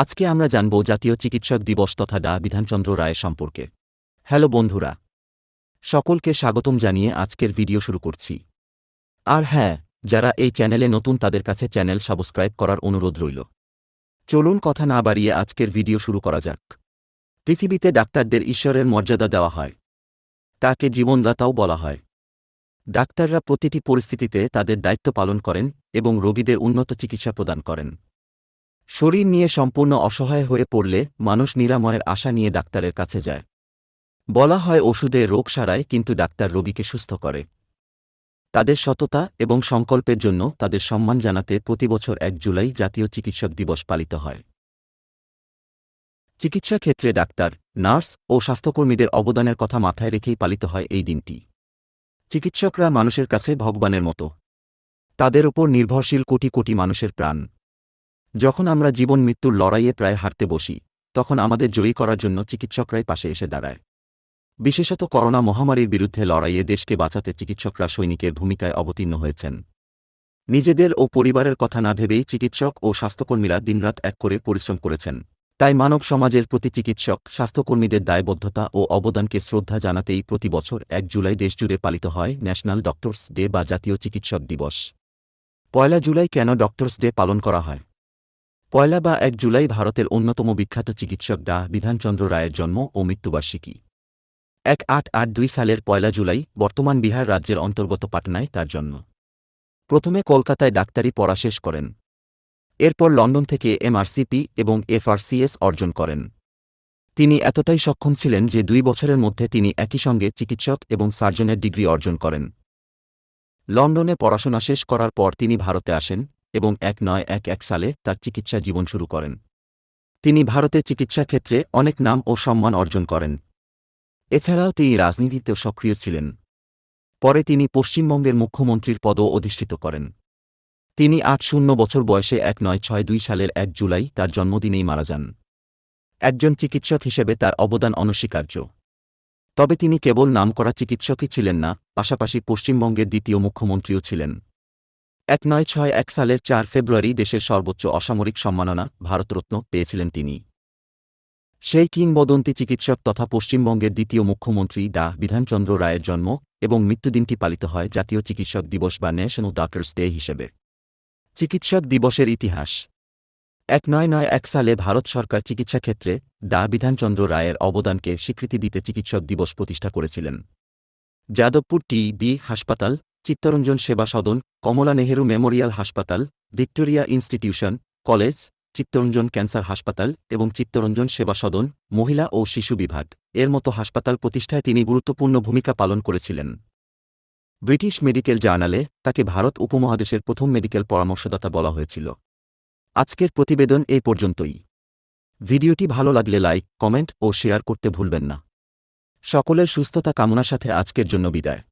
আজকে আমরা জানব জাতীয় চিকিৎসক দিবস তথা ডা. বিধানচন্দ্র রায় সম্পর্কে। হ্যালো বন্ধুরা, সকলকে স্বাগতম জানিয়ে আজকের ভিডিও শুরু করছি। আর হ্যাঁ যারা এই চ্যানেলে নতুন তাদের কাছে চ্যানেল সাবস্ক্রাইব করার অনুরোধ রইল। চলুন কথা না বাড়িয়ে আজকের ভিডিও শুরু করা যাক। পৃথিবীতে ডাক্তারদের ঈশ্বরের মর্যাদা দেওয়া হয়। তাকে জীবনদাতাও বলা হয়। ডাক্তাররা প্রতিটি পরিস্থিতিতে তাদের দায়িত্ব পালন করেন এবং রোগীদের উন্নত চিকিৎসা প্রদান করেন। শরীর নিয়ে সম্পূর্ণ অসহায় হয়ে পড়লে মানুষ নিরাময়ের আশা নিয়ে ডাক্তারের কাছে যায়। বলা হয় ওষুধে রোগ সারায়, কিন্তু ডাক্তার রোগীকে সুস্থ করে। তাদের সততা এবং সংকল্পের জন্য তাদের সম্মান জানাতে প্রতিবছর এক জুলাই জাতীয় চিকিৎসক দিবস পালিত হয়। চিকিৎসা ক্ষেত্রে ডাক্তার, নার্স ও স্বাস্থ্যকর্মীদের অবদানের কথা মাথায় রেখেই পালিত হয় এই দিনটি। চিকিৎসকরা মানুষের কাছে ভগবানের মতো। তাদের ওপর নির্ভরশীল কোটি কোটি মানুষের প্রাণ। যখন আমরা জীবন মৃত্যুর লড়াইয়ে প্রায় হারতে বসি, তখন আমাদের জয়ী করার জন্য চিকিৎসকরাই পাশে এসে দাঁড়ায়। বিশেষত করোনা মহামারীর বিরুদ্ধে লড়াইয়ে দেশকে বাঁচাতে চিকিৎসকরা সৈনিকের ভূমিকায় অবতীর্ণ হয়েছেন। নিজেদের ও পরিবারের কথা না ভেবেই চিকিৎসক ও স্বাস্থ্যকর্মীরা দিনরাত এক করে পরিশ্রম করেছেন। তাই মানব সমাজের প্রতি চিকিৎসক, স্বাস্থ্যকর্মীদের দায়বদ্ধতা ও অবদানকে শ্রদ্ধা জানাতেই প্রতি বছর এক জুলাই দেশজুড়ে পালিত হয় ন্যাশনাল ডক্টরস ডে বা জাতীয় চিকিৎসক দিবস। পয়লা জুলাই কেন ডক্টরস ডে পালন করা হয়? পয়লা বা এক জুলাই ভারতের অন্যতম বিখ্যাত চিকিৎসক ডা. বিধানচন্দ্র রায়ের জন্ম ও মৃত্যুবার্ষিকী। এক আট আট দুই সালের পয়লা জুলাই বর্তমান বিহার রাজ্যের অন্তর্গত পাটনায় তার জন্ম। প্রথমে কলকাতায় ডাক্তারি পড়া শেষ করেন। এরপর লন্ডন থেকে এমআরসিপি এবং এফআরসিএস অর্জন করেন। তিনি এতটাই সক্ষম ছিলেন যে দুই বছরের মধ্যে তিনি একই সঙ্গে চিকিৎসক এবং সার্জনের ডিগ্রি অর্জন করেন। লন্ডনে পড়াশোনা শেষ করার পর তিনি ভারতে আসেন এবং এক নয় এক এক সালে তার চিকিৎসা জীবন শুরু করেন। তিনি ভারতের চিকিৎসা ক্ষেত্রে অনেক নাম ও সম্মান অর্জন করেন। এছাড়াও তিনি রাজনীতিতেও সক্রিয় ছিলেন। পরে তিনি পশ্চিমবঙ্গের মুখ্যমন্ত্রীর পদও অধিষ্ঠিত করেন। তিনি আট শূন্য বছর বয়সে এক নয় ছয় দুই সালের এক জুলাই তার জন্মদিনেই মারা যান। একজন চিকিৎসক হিসেবে তার অবদান অনস্বীকার্য। তবে তিনি কেবল নামকরা চিকিৎসকই ছিলেন না, পাশাপাশি পশ্চিমবঙ্গের দ্বিতীয় মুখ্যমন্ত্রীও ছিলেন। এক নয় ছয় এক সালের চার ফেব্রুয়ারি দেশের সর্বোচ্চ অসামরিক সম্মাননা ভারতরত্ন পেয়েছিলেন তিনি। সেই কিংবদন্তি চিকিৎসক তথা পশ্চিমবঙ্গের দ্বিতীয় মুখ্যমন্ত্রী ডা বিধানচন্দ্র রায়ের জন্ম এবং মৃত্যুদিনটি পালিত হয় জাতীয় চিকিৎসক দিবস বা ন্যাশনাল ডক্টরস ডে হিসেবে। চিকিৎসক দিবসের ইতিহাস। এক নয় নয় এক সালে ভারত সরকার চিকিৎসা ক্ষেত্রে ডা বিধানচন্দ্র রায়ের অবদানকে স্বীকৃতি দিতে চিকিৎসক দিবস প্রতিষ্ঠা করেছিলেন। যাদবপুর টি বি হাসপাতাল চিত্তরঞ্জন সেবা সদন, কমলা নেহেরু মেমোরিয়াল হাসপাতাল, Victoria institution, college, Chittaranjan cancer হাসপাতাল এবং চিত্তরঞ্জন সেবা সদন, মহিলা ও শিশু বিভাগ। এর মতো হাসপাতাল প্রতিষ্ঠায় তিনি গুরুত্বপূর্ণ ভূমিকা পালন করেছিলেন। ব্রিটিশ মেডিকেল জার্নালে তাকে ভারত উপমহাদেশের প্রথম মেডিকেল পরামর্শদাতা বলা হয়েছিল। আজকের প্রতিবেদন এই পর্যন্তই। ভিডিওটি ভালো লাগলে লাইক, কমেন্ট ও শেয়ার করতে ভুলবেন না। সকলের সুস্থতা কামনার সাথে আজকের জন্য বিদায়।